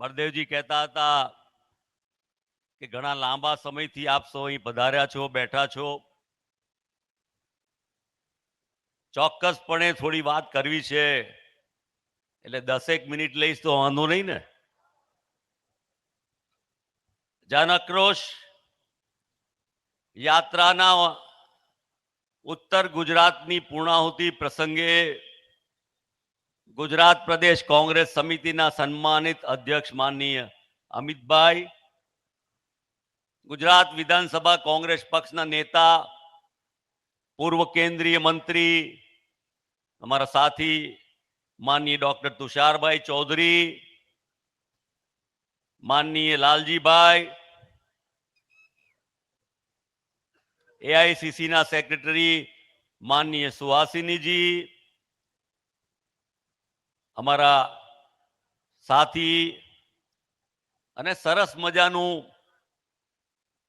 બળદેવજી કહેતા હતા કે ઘણા લાંબા સમયથી આપ સૌ અહીં પધાર્યા છો, બેઠા છો. ચોક્કસપણે થોડી વાત કરવી છે. એટલે દસેક મિનિટ લઈશ તો વાંધો નહીં ને. જનક્રોશ યાત્રાના ઉત્તર ગુજરાતની પૂર્ણાહુતિ પ્રસંગે ગુજરાત પ્રદેશ કોંગ્રેસ સમિતિના સન્માનિત અધ્યક્ષ માનનીય અમિતભાઈ, ગુજરાત વિધાનસભા કોંગ્રેસ પક્ષના નેતા, પૂર્વ કેન્દ્રીય મંત્રી, અમારા સાથી માનનીય ડોક્ટર તુષારભાઈ ચૌધરી, માનનીય લાલજીભાઈ એઆઈસીસી ના સેક્રેટરી માનનીય સુહાસિનીજી અમારા સાથી અને સરસ મજાનું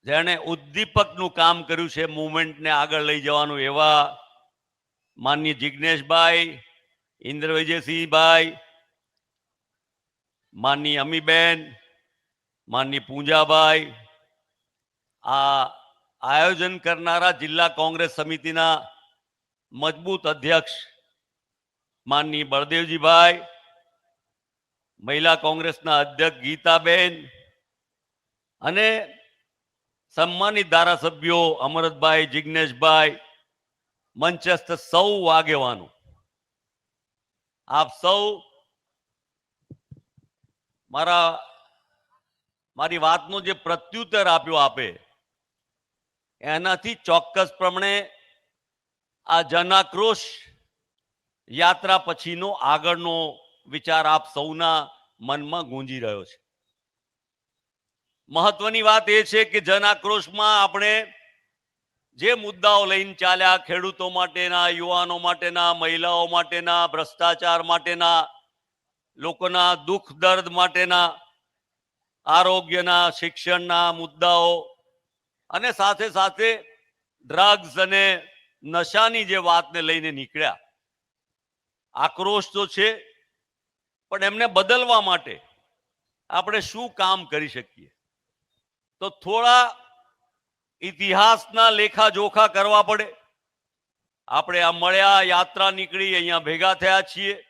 જેણે ઉદ્દીપકનું કામ કર્યું છે મુવમેન્ટને આગળ લઈ જવાનું એવા માનની જિજ્ઞેશભાઈ ઇન્દ્ર વિજયસિંહભાઈ માનનીય અમીબેન માનની પૂંજાભાઈ, આ આયોજન કરનારા જિલ્લા કોંગ્રેસ સમિતિના મજબૂત અધ્યક્ષ માનની બળદેવજીભાઈ મહિલા કોંગ્રેસના અધ્યક્ષ ગીતાબેન અને સન્માનિત ધારાસભ્યો અમરતભાઈ જિજ્ઞેશભાઈ મંચસ્થ સૌ આગેવાનો. આપ સૌ મારા, મારી વાતનો જે પ્રત્યુત્તર આપ્યો આપે, એનાથી ચોક્કસ પ્રમાણે આ જનાક્રોશ યાત્રા પછીનો આગળનો વિચાર આપ સૌના મનમાં ગુંજી રહ્યો છે. મહત્વની વાત એ છે કે જન આક્રોશમાં આપણે જે મુદ્દાઓ લઈને ચાલ્યા, ખેડૂતો માટેના, યુવાનો માટેના, મહિલાઓ માટેના, ભ્રષ્ટાચાર માટેના, લોકોના દુઃખ દર્દ માટેના, આરોગ્યના, શિક્ષણના મુદ્દાઓ અને સાથે સાથે ડ્રગ્સ અને નશાની જે વાતને લઈને નીકળ્યા. આક્રોશ તો છે પણ એમને બદલવા માટે આપણે શું કામ કરી શકીએ? તો થોડા ઇતિહાસના લેખા જોખા કરવા પડે. આપણે આ મળ્યા, યાત્રા નીકળી, અહીંયા ભેગા થયા છીએ.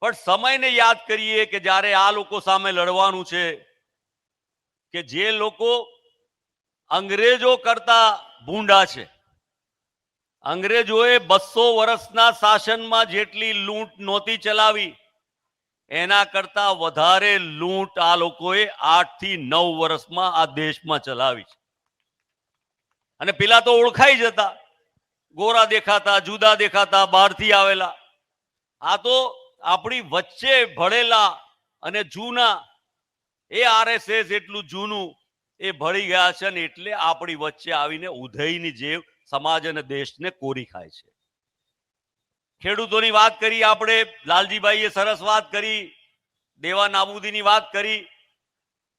પણ સમયને યાદ કરીએ કે જ્યારે આ લોકો સામે લડવાનું છે, કે જે લોકો અંગ્રેજો કરતા ભૂંડા છે. અંગ્રેજોએ બસો વર્ષના શાસનમાં જેટલી લૂંટ નહોતી ચલાવી એના કરતા વધારે લૂંટ આ લોકોએ આઠથી નવ વર્ષમાં આ દેશમાં ચલાવી છે. અને પેલા તો ઓળખાઈ જતા ગોરા દેખાતા, જુદા દેખાતા, બહારથી આવેલા. આ તો આપણી વચ્ચે ભળેલા અને જૂના. એ આરએસએસ એટલું જૂનું, એ ભળી ગયા છે ને એટલે આપણી વચ્ચે આવીને ઉધઈની જેવ સમાજ અને દેશને કોરી ખાય છે. ખેડૂતોની વાત કરી, આપણે લાલજીભાઈએ સરસ વાત કરી, દેવા નાબૂદીની વાત કરી.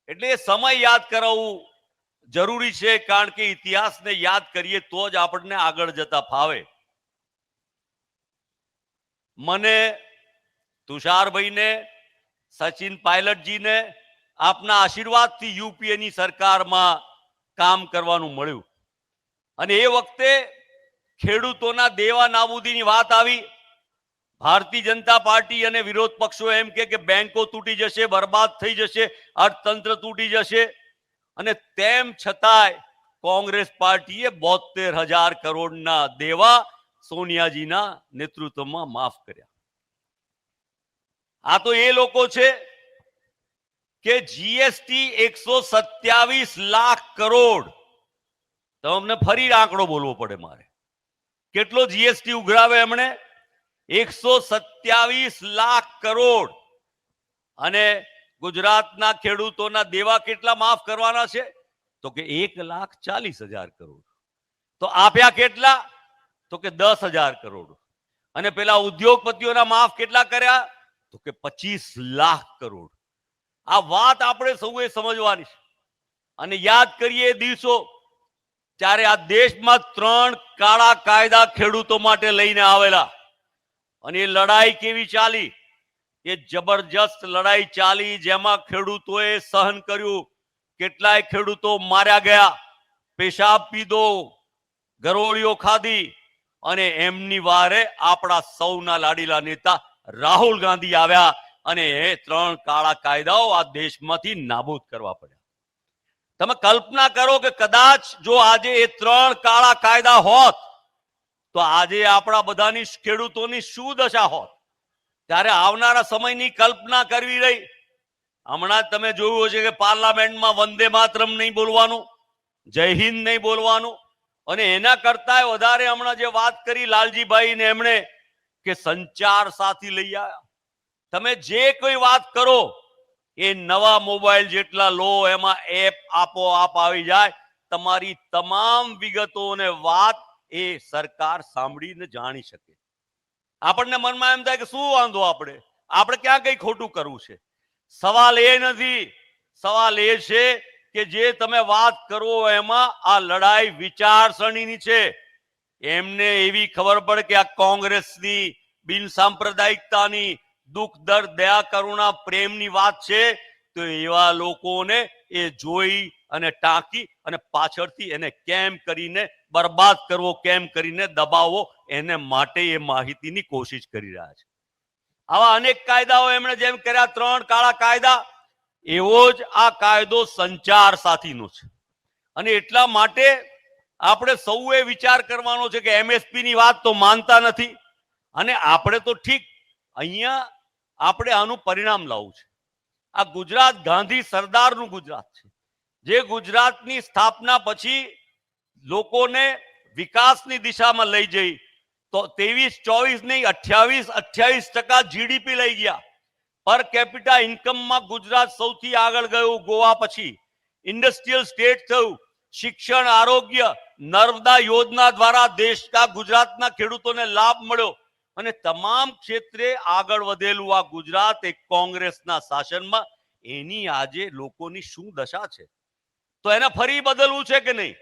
એટલે એ સમય યાદ કરાવવું જરૂરી છે, કારણ કે ઇતિહાસને યાદ કરીએ તો જ આપણને આગળ જતા ફાવે. મને તુષારભાઈને, સચિન પાયલટજીને, આપના આશીર્વાદથી યુપીએની સરકારમાં કામ કરવાનું મળ્યું. અને એ વખતે ખેડૂતોના દેવા નાબૂદીની વાત આવી. ભારતીય જનતા પાર્ટી અને વિરોધ પક્ષો એમ કે બેંકો તૂટી જશે, બરબાદ થઈ જશે, અર્થતંત્ર તૂટી જશે. અને તેમ છતાંય કોંગ્રેસ પાર્ટીએ બોતેર હજાર કરોડના દેવા સોનિયાજીના નેતૃત્વમાં માફ કર્યા. આ તો એ લોકો છે કે જીએસટી એકસો સત્યાવીસ લાખ કરોડ. તમને ફરી આંકડો બોલવો પડે મારે. કેટલો જીએસટી ઉઘરાવે એમણે? એકસો સત્યાવીસ લાખ કરોડ. અને ગુજરાતના ખેડૂતોના દેવા કેટલા માફ કરવાના છે? તો કે એક લાખ ચાલીસ હજાર કરોડ. તો આપ્યા કેટલા? તો કે દસ હજાર કરોડ. અને પેલા ઉદ્યોગપતિઓના માફ કેટલા કર્યા? તો કે પચીસ લાખ કરોડ. આ વાત આપણે સૌએ સમજવાની છે. અને યાદ કરીએ દિવસો ત્યારે આ દેશમાં ત્રણ કાળા કાયદા ખેડૂતો માટે લઈને આવેલા. અને એ લડાઈ કેવી ચાલી? એ જબરજસ્ત લડાઈ ચાલી જેમાં ખેડૂતોએ સહન કર્યું. કેટલાય ખેડૂતો માર્યા ગયા. પેશાબ પીધો, ગરોળીઓ ખાધી અને એમની વારે આપણા સૌના લાડીલા નેતા રાહુલ ગાંધી આવ્યા અને એ ત્રણ કાળા કાયદાઓ આ દેશમાંથી નાબૂદ કરવા પડ્યા. તમે કલ્પના કરો કે કદાચ જો આજે એ ત્રણ કાળા કાયદા હોત, તો આજે આપણા બધાની ખેડૂતોની શું દશા હોત? ત્યારે આવનારા સમયની કલ્પના કરવી રહી. હમણાં તમે જોયું હશે કે પાર્લામેન્ટમાં વંદે માતરમ નહીં બોલવાનું, જય હિન્દ નહીં બોલવાનું. અને એના કરતા વધારે હમણાં જે વાત કરી લાલજીભાઈ ને એમણે કે સંચાર સાથી લઈ આવ્યા. તમે જે કોઈ વાત કરો એ નવા મોબાઈલ જેટલા લો, એમાં એપ આપોઆપ આવી જાય. તમારી તમામ વિગતો અને વાત એ સરકાર સાંભળીને જાણી શકે. આપણને મનમાં એમ થાય કે શું વાંધો આપણે? આપણે ક્યાં કઈ ખોટું કરવું છે? સવાલ એ નથી. સવાલ એ છે કે જે તમે વાત કરો એમાં આ લડાઈ વિચારસરણીની છે. એમને એવી ખબર પડે કે આ કોંગ્રેસની બિન સાંપ્રદાયિકતાની દુઃખ, દર્દ, દયા, કરુણા, પ્રેમની વાત છે, તો એવા લોકોને એ જોઈ અને ટાંકી અને પાછળથી એને કેમ કરીને બરબાદ કરવો, કેમ કરીને દબાવવો, એને માટે એ માહિતીની કોશિશ કરી રહ્યા છે. આવા અનેક કાયદાઓ એમણે જેમ કર્યા, ત્રણ કાળા કાયદા, એવો જ આ કાયદો સંચાર સાથીનો છે. અને એટલા માટે આપણે સૌએ વિચાર કરવાનો છે કે એમએસપી ની વાત તો માનતા નથી. અને આપણે તો ઠીક અહીંયા આપણે આનું પરિણામ લાવવું છે. આ ગુજરાત ગાંધી સરદારનું ગુજરાત છે. જે ગુજરાતની સ્થાપના પછી લોકોને વિકાસની દિશામાં લઈ જઈ તો ત્રેવીસ, ચોવીસ નહીં, અઠ્યાવીસ અઠ્યાવીસ ટકા જીડીપી લઈ ગયા. પર કેપિટા ઇન્કમમાં ગુજરાત સૌથી આગળ ગયું ગોવા પછી. ઇન્ડસ્ટ્રીયલ સ્ટેટ થયું. શિક્ષણ, આરોગ્ય, નર્મદા યોજના દ્વારા દેશના ગુજરાતના ખેડૂતોને લાભ મળ્યો. અને તમામ ક્ષેત્રે આગળ વધેલું આ ગુજરાત એક કોંગ્રેસના શાસનમાં, એની આજે લોકોની શું દશા છે? તો એને ફરી બદલવું છે કે નહીં?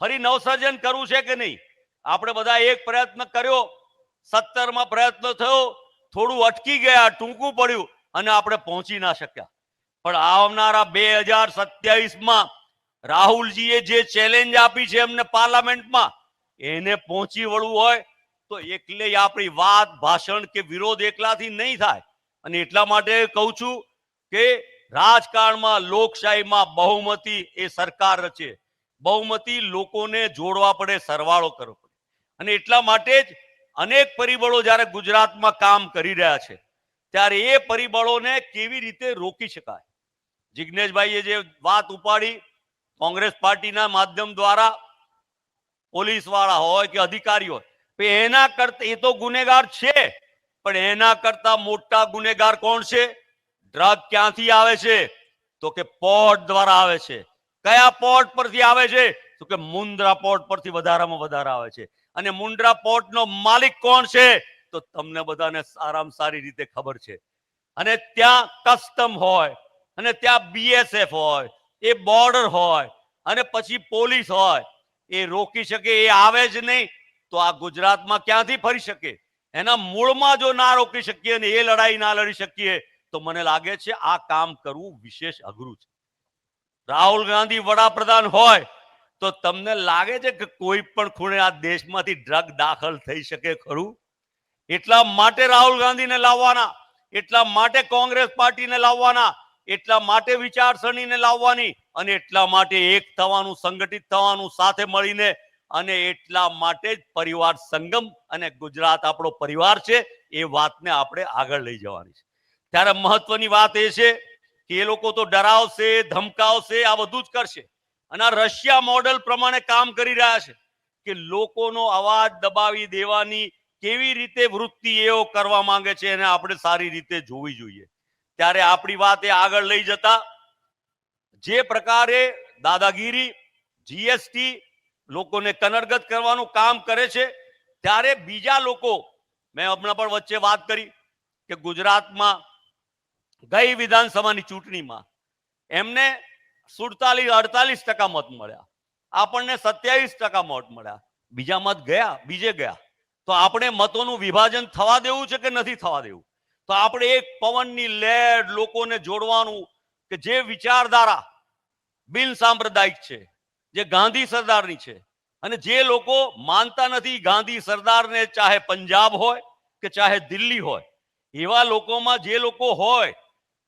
ફરી નવસર્જન કરવું છે કે નહીં? આપણે બધા એક પ્રયત્ન કર્યો, સત્તરમાં પ્રયત્ન થયો, થોડું અટકી ગયા, ટૂંકું પડ્યું અને આપણે પહોંચી ના શક્યા. પણ આવનારા બે હજાર સત્યાવીસમાં રાહુલજીએ જે ચેલેન્જ આપી છે એમને પાર્લામેન્ટમાં, એને પહોંચી વળવું હોય તો એકલે આપણી વાત, ભાષણ કે વિરોધ એકલાથી નહીં થાય. અને એટલા માટે કહું છું કે રાજકારણમાં લોકશાહીમાં બહુમતી એ સરકાર રચે બહુમતી લોકોને જોડવા પડે, સરવાળો કરવો પડે. અને એટલા માટે જ અનેક પરિબળો જ્યારે ગુજરાતમાં કામ કરી રહ્યા છે, ત્યારે એ પરિબળોને કેવી રીતે રોકી શકાય? જિજ્ઞેશભાઈએ જે વાત ઉપાડી, કોંગ્રેસ પાર્ટીના માધ્યમ દ્વારા પોલીસવાળા હોય કે અધિકારી હોય એના કરતા એ તો ગુનેગાર છે, પણ એના કરતા મોટા ગુનેગાર કોણ છે? ડ્રગ ક્યાંથી આવે છે? તો કે પોર્ટ દ્વારા આવે છે. કયા પોર્ટ પરથી આવે છે? તો કે મુન્દ્રા પોર્ટ પરથી વધારામાં વધારે આવે છે. અને મુન્દ્રા પોર્ટ નો માલિક કોણ છે? તો તમને બધાને સારામાં સારી રીતે ખબર છે. અને ત્યાં કસ્ટમ હોય, અને ત્યાં બીએસએફ હોય, એ બોર્ડર હોય, અને પછી પોલીસ હોય, એ રોકી શકે, એ આવે જ નહીં. તો આ ગુજરાતમાં ક્યાંથી ફરી શકે? એના મૂળમાં જો ના રોકી શકીએ અને એ લડાઈ ના લડી શકીએ, તો મને લાગે છે આ કામ કરવું વિશેષ અઘરું છે. રાહુલ ગાંધી વડાપ્રધાન હોય, તો તમને લાગે છે કે કોઈ પણ ખૂણે આ દેશમાંથી ડ્રગ દાખલ થઈ શકે ખરું? એટલા માટે રાહુલ ગાંધીને લાવવાના, એટલા માટે કોંગ્રેસ પાર્ટીને લાવવાના, એટલા માટે વિચારસરણીને લાવવાની અને એટલા માટે એક થવાનું, સંગઠિત થવાનું સાથે મળીને અને એટલા માટે જ પરિવાર સંગમ અને ગુજરાત આપણો પરિવાર છે, એ વાતને આપણે આગળ લઈ જવાની છે. ત્યારે મહત્વની વાત એ છે કે એ લોકો તો ડરાવશે, ધમકાવશે, આ બધું જ કરશે. અને રશિયા મોડેલ પ્રમાણે કામ કરી રહ્યા છે કે લોકોનો અવાજ દબાવી દેવાની કેવી રીતે વૃત્તિ એઓ કરવા માંગે છે એને આપણે સારી રીતે જોવી જોઈએ. ત્યારે આપણી વાત એ આગળ લઈ જતા, જે પ્રકારે દાદાગીરી, જીએસટી લોકોને કનરગત કરવાનું કામ કરે છે. ત્યારે બીજા લોકો, મેં હમણાં પણ વચ્ચે વાત કરી કે ગુજરાતમાં ગઈ વિધાનસભાની ચૂંટણીમાં એમને સુડતાલીસ અડતાલીસ ટકા મત મળ્યા. આપણને સત્યાવીસ ટકા મત મળ્યા. બીજા મત ગયા, બીજે ગયા. તો આપણે મતોનું વિભાજન થવા દેવું છે કે નથી થવા દેવું? તો આપણે એક પવનની લેડ લોકોને જોડવાનું કે જે વિચારધારા બિન સાંપ્રદાયિક છે. જે ગાંધી સરદારની છે. અને જે લોકો માનતા નથી ગાંધી સરદારને ચાહે પંજાબ હોય કે ચાહે દિલ્હી હોય, એવા લોકોમાં જે લોકો હોય,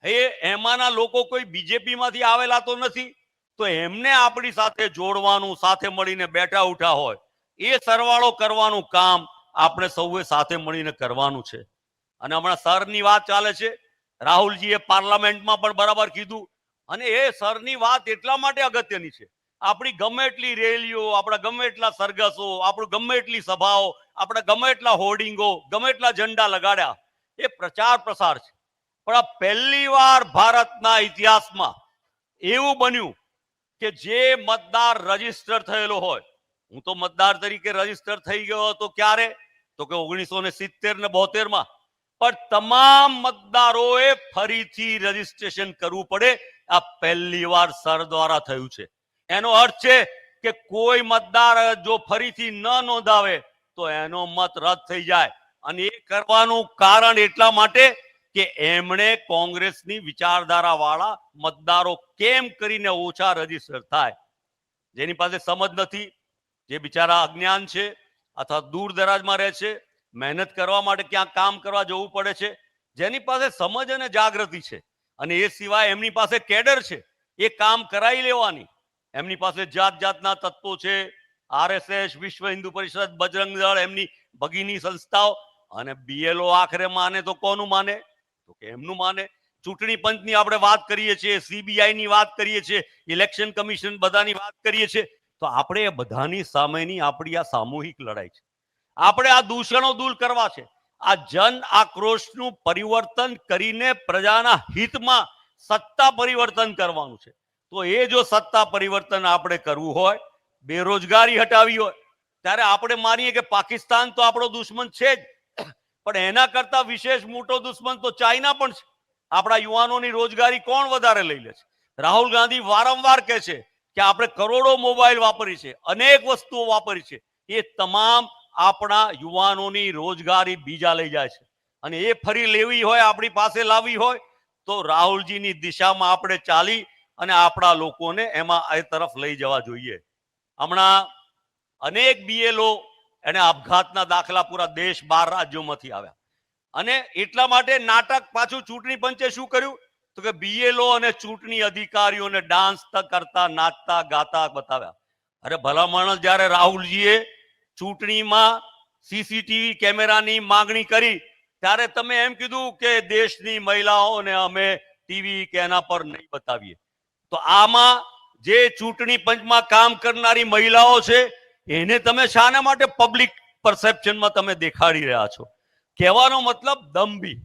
એ એમાંના લોકો કોઈ બીજેપીમાંથી આવેલા તો નથી, તો એમને આપણી સાથે જોડવાનું, સાથે મળીને બેઠા ઉઠા હોય, એ સરવાળો કરવાનું કામ આપણે સૌએ સાથે મળીને કરવાનું છે. અને હમણાં સરની વાત ચાલે છે, રાહુલજીએ પાર્લામેન્ટમાં પણ બરાબર કીધું, અને એ સરની વાત એટલા માટે અગત્યની છે આપણી ગમે એટલી રેલીઓ, આપણા ગમે એટલા સરઘસો, આપણું ગમે એટલી સભાઓ, આપણા ગમે એટલા હોર્ડિંગો, ગમે એટલા ઝંડા લગાડ્યા, એ પ્રચાર પ્રસાર છે. પણ આ પહેલી વાર ભારતના ઇતિહાસમાં એવું બન્યું કે જે મતદાર રજિસ્ટર થયેલો હોય, હું તો મતદાર તરીકે રજિસ્ટર થઈ ગયો હતો ક્યારે? તો કે ઓગણીસો ને સિત્તેર ને બોતેરમાં પણ તમામ મતદારોએ ફરીથી રજીસ્ટ્રેશન કરવું પડે, આ પહેલી વાર સર દ્વારા થયું છે. એનો અર્થ છે કે કોઈ મતદાર જો ફરીથી ન નોંધાવે, તો એનો મત રદ થઈ જાય. અને એ કરવાનું કારણ એટલા માટે કે એમણે કોંગ્રેસની વિચારધારા વાળા મતદારો કેમ કરીને ઓછા રજિસ્ટર થાય? જેની પાસે સમજ નથી, જે બિચારા અજ્ઞાન છે અથવા દૂર દરાજમાં રહે છે, મહેનત કરવા માટે ક્યાં કામ કરવા જવું પડે છે, જેની પાસે સમજ અને જાગૃતિ છે. અને એ સિવાય એમની પાસે કેડર છે, એ કામ કરાવી લેવાની. એમની પાસે જાત જાતના તત્વો છે. આરએસએસ, વિશ્વ હિન્દુ પરિષદ, બજરંગ દળ, એમની ભગીની સંસ્થાઓ અને બીએલઓ આખરે માને તો કોનું માને? તો કે એમનું માને. ચૂંટણી પંચની આપણે વાત કરીએ છીએ સીબીઆઈ ની વાત કરીએ છીએ, ઇલેક્શન કમિશન બધાની વાત કરીએ છીએ. તો આપણે એ બધાની સામેની આપણી આ સામૂહિક લડાઈ છે. આપણે આ દૂષણો દૂર કરવા છે. આ જન આક્રોશનું પરિવર્તન કરીને પ્રજાના હિતમાં સત્તા પરિવર્તન કરવાનું છે. તો એ જો સત્તા પરિવર્તન આપણે કરવું હોય, બેરોજગારી હટાવી હોય, ત્યારે આપણે માનીએ કે પાકિસ્તાન તો આપણો દુશ્મન છે જ. પણ એના કરતા વિશેષ મોટો દુશ્મન તો ચાઇના પણ છે. આપણા યુવાનોની રોજગારી કોણ વધારે લઈ લે છે? રાહુલ ગાંધી વારંવાર કહે છે કે આપણે કરોડો મોબાઈલ વાપરી છે, અનેક વસ્તુઓ વાપરી છે. એ તમામ આપણા યુવાનોની રોજગારી બીજા લઈ જાય છે. અને એ ફરી લેવી હોય, આપણી પાસે લાવવી હોય, તો રાહુલજીની દિશામાં આપણે ચાલી અને આપણા લોકોને એમાં એ તરફ લઈ જવા જોઈએ. હમણાં અનેક બીએલઓ એને આપઘાતના દાખલા પૂરા દેશ બાર રાજ્યોમાંથી આવ્યા. અને એટલા માટે નાટક પાછું ચૂંટણી પંચે શું કર્યું? તો કે બીએલઓ અને ચૂંટણી અધિકારીઓને ડાન્સ કરતા, નાચતા, ગાતા બતાવ્યા. અરે ભલામણ જ્યારે રાહુલજીએ ચૂંટણીમાં સીસીટીવી કેમેરાની માંગણી કરી, ત્યારે તમે એમ કીધું કે દેશની મહિલાઓને અમે ટીવી કે એના પર નહીં બતાવીએ. તો આમાં જે ચૂંટણી પંચમાં કામ કરનારી મહિલાઓ છે, એને તમે શાના માટે પબ્લિક પરસેપ્શનમાં તમે દેખાડી રહ્યા છો. કહેવાનો મતલબ દંભી.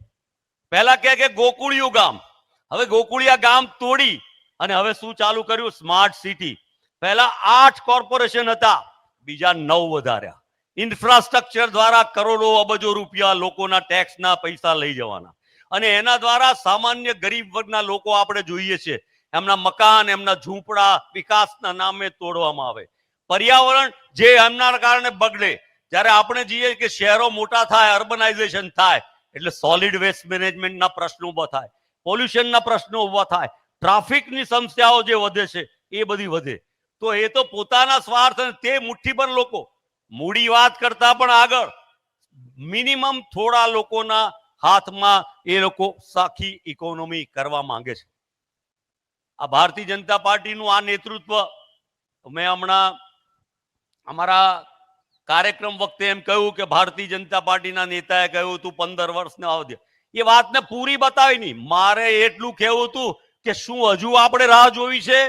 પહેલા કહે કે ગોકુળિયું ગામ. હવે ગોકુળિયા ગામ તોડી અને હવે શું ચાલુ કર્યું? સ્માર્ટ સિટી પહેલા આઠ કોર્પોરેશન હતા, બીજા નવ વધાર્યા. ઇન્ફ્રાસ્ટ્રક્ચર દ્વારા કરોડો અબજો રૂપિયા લોકોના ટેક્સના પૈસા લઈ જવાના. અને એના દ્વારા સામાન્ય ગરીબ વર્ગના લોકો આપણે જોઈએ છે એમના મકાન, એમના ઝૂંપડા વિકાસના નામે તોડવામાં આવે. પર્યાવરણ જે એમના કારણે બગડે. જ્યારે આપણે જઈએ કે શહેરો મોટા થાય, અર્બનાઇઝેશન થાય, એટલે સોલિડ વેસ્ટ મેનેજમેન્ટના પ્રશ્નો ઊભા થાય, પોલ્યુશનના પ્રશ્નો ઊભા થાય, ટ્રાફિકની સમસ્યાઓ જે વધે છે, એ બધી વધે. તો એ તો પોતાના સ્વાર્થ તે મુઠ્ઠીભર લોકો. મૂડી વાત કરતા પણ આગળ. મિનિમમ થોડા લોકોના હાથમાં એ લોકો સાખી ઇકોનોમી કરવા માંગે છે. આ ભારતીય જનતા પાર્ટીનું આ નેતૃત્વ. મેં હમણાં અમારા કાર્યક્રમ વખતે એમ કહ્યું કે ભારતીય જનતા પાર્ટીના નેતાએ કહ્યું તું પંદર વર્ષને આવજે. એ વાતને પૂરી બતાવી નહીં. મારે એટલું કહેવું હતું કે શું હજુ આપણે રાહ જોવી છે?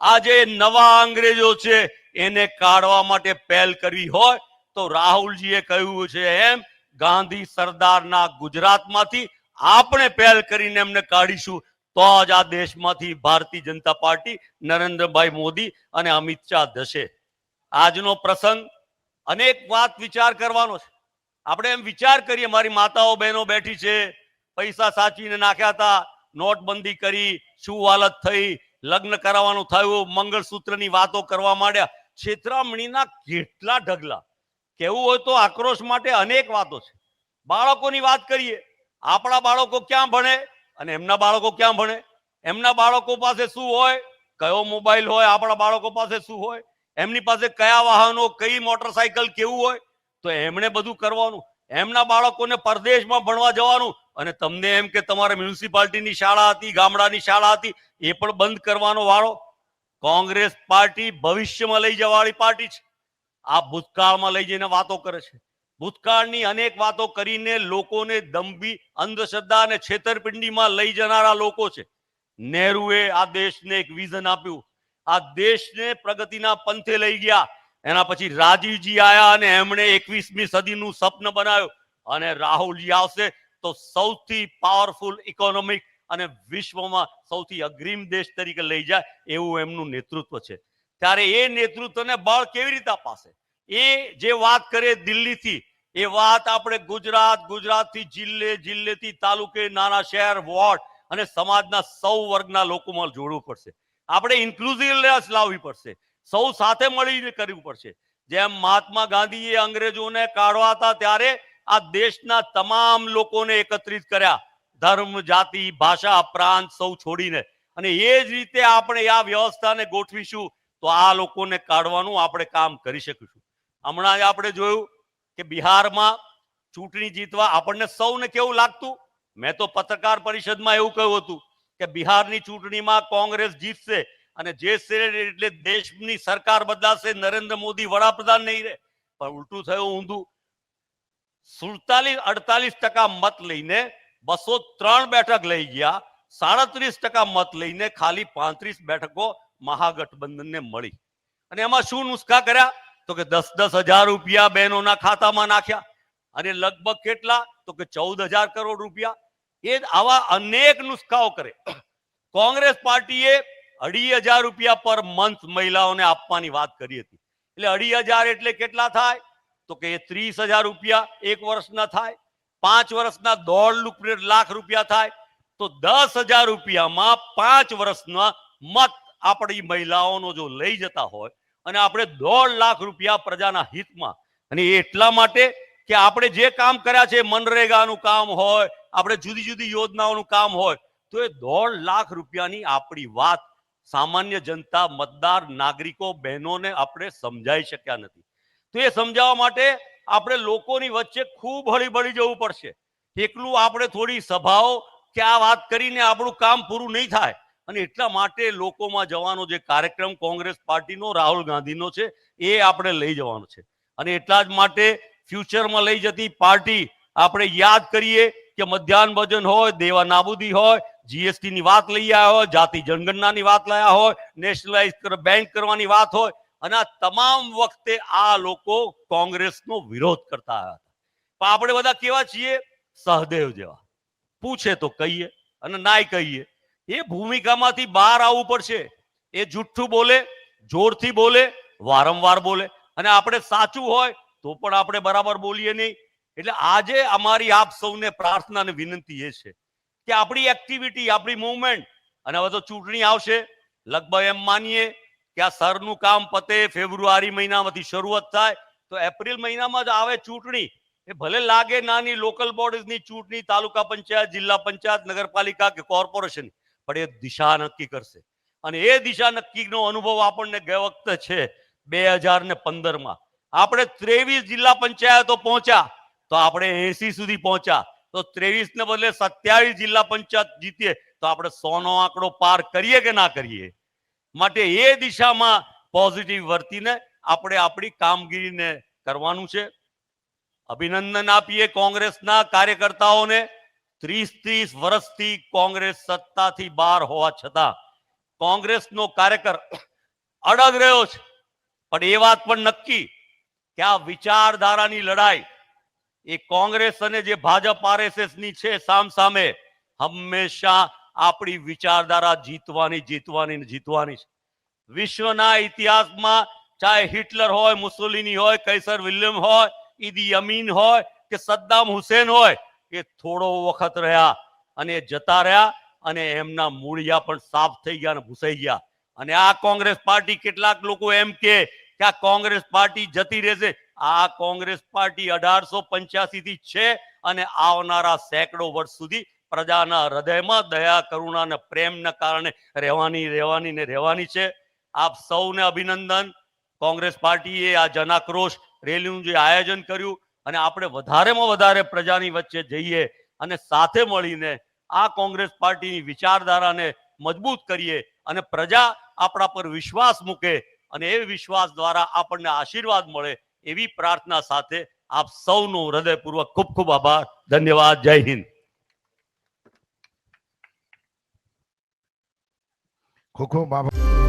આ જે નવા અંગ્રેજો છે, એને કાઢવા માટે પહેલ કરવી હોય તો રાહુલજીએ કહ્યું છે એમ, ગાંધી સરદારના ગુજરાતમાંથી આપણે પહેલ કરીને એમને કાઢીશું. તો જ આ દેશમાંથી ભારતીય જનતા પાર્ટી નરેન્દ્રભાઈ મોદી અને અમિત શાહ જશે આજનો પ્રસંગ અનેક વાત વિચાર કરવાનો છે. આપણે એમ વિચાર કરીએ, મારી માતાઓ બહેનો બેઠી છે, પૈસા સાચવીને નાખ્યા હતા, નોટબંધી કરી, શું હાલત થઈ, લગ્ન કરાવવાનું થયું, મંગળસૂત્રની વાતો કરવા માંડ્યા. છેતરામણીના કેટલા ઢગલા. કેવું હોય તો આક્રોશ માટે અનેક વાતો છે. બાળકોની વાત કરીએ, આપણા બાળકો ક્યાં ભણે? અને એમના બાળકો ક્યાં ભણે? એમના બાળકો પાસે શું હોય? કયો મોબાઈલ હોય? આપણા બાળકો પાસે શું હોય? એમની પાસે કયા વાહનો, કઈ મોટરસાયકલ કેવું હોય? તો એમણે બધું કરવાનું. એમના બાળકોને પરદેશમાં ભણવા જવાનું. અને તમને એમ કે તમારે મ્યુનિસિપાલિટીની શાળા હતી, ગામડાની શાળા હતી, એ પણ બંધ કરવાનો વાળો કોંગ્રેસ પાર્ટી ભવિષ્યમાં લઈ જવાવાળી પાર્ટી છે. આ ભૂતકાળમાં લઈ જઈને વાતો કરે છે. ભૂતકાળની અનેક વાતો કરીને લોકોને દંભી અંધશ્રદ્ધા અને છેતરપિંડીમાં લઈ જનારા લોકો છે. નહેરુએ આ દેશને એક વિઝન આપ્યું. આ દેશને પ્રગતિના પંથે લઈ ગયા. એના પછી રાજીવજી આયા અને એમણે એકવીસમી સદીનું સ્વપ્ન બનાવ્યું. અને રાહુલજી આવશે તો સૌથી પાવરફુલ ઇકોનોમિક અને વિશ્વમાં સૌથી અગ્રીમ દેશ તરીકે લઈ જાય એવું એમનું નેતૃત્વ છે. ત્યારે એ નેતૃત્વને બળ કેવી રીતે અપાશે? એ જે વાત કરે દિલ્હીથી એ વાત આપણે ગુજરાત, ગુજરાતથી જિલ્લે, જિલ્લેથી તાલુકે, નાના શહેર, વોર્ડ અને સમાજના સૌ વર્ગના લોકોમાં જોડવું પડશે. આપણે ઇન્ક્લુઝિવનેસ લાવવી પડશે. સૌ સાથે મળીને કરવું પડશે. જેમ મહાત્મા ગાંધીએ અંગ્રેજોને કાઢવા હતા ત્યારે આ દેશના તમામ લોકોને એકત્રિત કર્યા. ધર્મ, જાતિ, ભાષા, પ્રાંત સૌ છોડીને. અને એ જ રીતે આપણે આ વ્યવસ્થાને ગોઠવીશું તો આ લોકોને કાઢવાનું આપણે કામ કરી શકીશું. હમણાં આપણે જોયું કે બિહારમાં ચૂંટણી જીતવા આપણને સૌને કેવું લાગતું? મેં તો પત્રકાર પરિષદમાં એવું કહ્યું હતું કે બિહારની ચૂંટણીમાં કોંગ્રેસ જીતશે અને જે એટલે દેશની સરકાર બદલાશે, નરેન્દ્ર મોદી વડાપ્રધાન નહીં રહે. પણ ઉલટું થયું ઊંધું. સુડતાલીસ, અડતાલીસ ટકા મત લઈને બસો ત્રણ બેઠક લઈ ગયા. સાડત્રીસ ટકા મત લઈને ખાલી પાંત્રીસ બેઠકો મહાગઠબંધનને મળી. અને એમાં શું નુસ્ખા કર્યા? તો કે દસ દસ હજાર રૂપિયા બહેનોના ખાતામાં નાખ્યા. અને લગભગ કેટલા? તો કે ચૌદ હજાર કરોડ રૂપિયા. એ આવા અનેક નુસ્ખાઓ કરે. કોંગ્રેસ પાર્ટીએ અઢી હજાર રૂપિયા પર મંથ મહિલાઓને આપવાની વાત કરી હતી. એટલે અઢી હજાર એટલે કેટલા થાય? તો કે ત્રીસ હજાર રૂપિયા એક વર્ષના થાય. પાંચ વર્ષના દોઢ લાખ રૂપિયા થાય. તો દસ હજાર રૂપિયામાં પાંચ વર્ષના મત આપણી મહિલાઓનો જો લઈ જતા હોય અને આપણે દોઢ લાખ રૂપિયા પ્રજાના હિતમાં. અને એટલા માટે કે આપણે જે કામ કર્યા છે, મનરેગાનું કામ હોય, આપણે જુદી જુદી યોજનાઓનું કામ હોય, તો એ દોઢ લાખ રૂપિયાની આપણી વાત સામાન્ય જનતા, મતદાર, નાગરિકો, બહેનોને આપણે સમજાઈ શક્યા નથી. તો એ સમજાવવા માટે આપણે લોકોની વચ્ચે ખૂબ હળીબળી જવું પડશે. એકલું આપણે થોડી સભાઓ કે આ વાત કરીને આપણું કામ પૂરું નહીં થાય. અને એટલા માટે લોકોમાં જવાનો જે કાર્યક્રમ કોંગ્રેસ પાર્ટીનો, રાહુલ ગાંધીનો છે, એ આપણે લઈ જવાનો છે. અને એટલા જ માટે ફ્યુચરમાં લઈ જતી પાર્ટી આપણે યાદ કરીએ કે મધ્યાહન ભજન હોય, દેવા નાબૂદી હોય જીએસટી ની વાત લઈ આવ્યા હોય, જાતિ જનગણનાની વાત લાયા હોય, નેશનલાઇઝ બેંક કરવાની વાત હોય, અને આ તમામ વખતે આ લોકો કોંગ્રેસનો વિરોધ કરતા આવ્યા હતા. પણ આપણે બધા કેવા છીએ? સહદેવ જેવા. પૂછે તો કહીએ અને નાય કહીએ. એ ભૂમિકામાંથી બહાર આવવું પડશે. એ જુઠ્ઠું બોલે, જોરથી બોલે, વારંવાર બોલે. અને આપણે સાચું હોય તો પણ આપણે બરાબર બોલીએ નહીં. એટલે આજે અમારી આપ સૌને પ્રાર્થના અને વિનંતી એ છે કે આપણી એક્ટિવિટી આપણી મુવમેન્ટ અને હવે તો ચૂંટણી આવશે. લગભગ એમ માનીએ કે આ સરનું કામ પતે, ફેબ્રુઆરી મહિનામાંથી શરૂઆત થાય, તો એપ્રિલ મહિનામાં જ આવે ચૂંટણી. એ ભલે લાગે નાની લોકલ બોડીઝની ચૂંટણી, તાલુકા પંચાયત, જિલ્લા પંચાયત, નગરપાલિકા કે કોર્પોરેશન પણ એ દિશા નક્કી કરશે. અને એ દિશા નક્કીનો અનુભવ આપણને ગયા વખતે છે બે હજાર ને પંદરમાં. આપણે ત્રેવીસ જિલ્લા પંચાયતો પહોંચ્યા, તો આપણે એસી સુધી પહોંચ્યા. તો ત્રેવીસ ને બદલે સત્યાવીસ જિલ્લા પંચાયત જીતીએ, તો આપણે સોનો આંકડો પાર કરીએ કે ના કરીએ? માટે એ દિશામાં પોઝિટિવ વર્તીને આપણે આપણી કામગીરીને કરવાનું છે. અભિનંદન આપીએ કોંગ્રેસના કાર્યકર્તાઓને. ત્રીસ ત્રીસ વર્ષથી કોંગ્રેસ સત્તાથી બહાર હોવા છતાં કોંગ્રેસનો કાર્યકર અડગ રહ્યો છે. પણ એ વાત પણ નક્કી કે આ વિચારધારાની લડાઈ એ કોંગ્રેસ અને જે ભાજપ આરએસએસની છે સામ સામે હંમેશા આપણી વિચારધારા જીતવાની જીતવાની જીતવાની છે. વિશ્વના ઇતિહાસમાં ચાહે હિટલર હોય, મુસોલિની હોય, કૈસર વિલિયમ હોય, ઈદી અમીન હોય કે સદ્દામ હુસેન હોય એ થોડો વખત રહ્યા અને જતા રહ્યા અને એમના મૂળિયા પણ સાફ થઈ ગયા અને ભૂસાઈ ગયા. અને આ કોંગ્રેસ પાર્ટી કેટલાક લોકો એમ કે કે આ કોંગ્રેસ પાર્ટી જતી રહેશે. આ કોંગ્રેસ પાર્ટી અઢારસો પંચ્યાસી થી છે અને આવનારા સેંકડો વર્ષ સુધી પ્રજાના હૃદયમાં દયા, કરુણા અને પ્રેમના કારણે રહેવાની રહેવાની ને રહેવાની છે. આપ સૌને અભિનંદન. કોંગ્રેસ પાર્ટીએ આ જનાક્રોશ રેલીનું જે આયોજન કર્યું અને આપણે વધારેમાં વધારે પ્રજાની વચ્ચે જઈએ અને સાથે મળીને આ કોંગ્રેસ પાર્ટીની વિચારધારાને મજબૂત કરીએ અને પ્રજા આપણા પર વિશ્વાસ મૂકે અને એ વિશ્વાસ દ્વારા આપણને આશીર્વાદ મળે એવી પ્રાર્થના સાથે આપ સૌનો હૃદયપૂર્વક ખૂબ ખૂબ આભાર. ધન્યવાદ. જય હિન્દ. ખૂબ ખૂબ આભાર.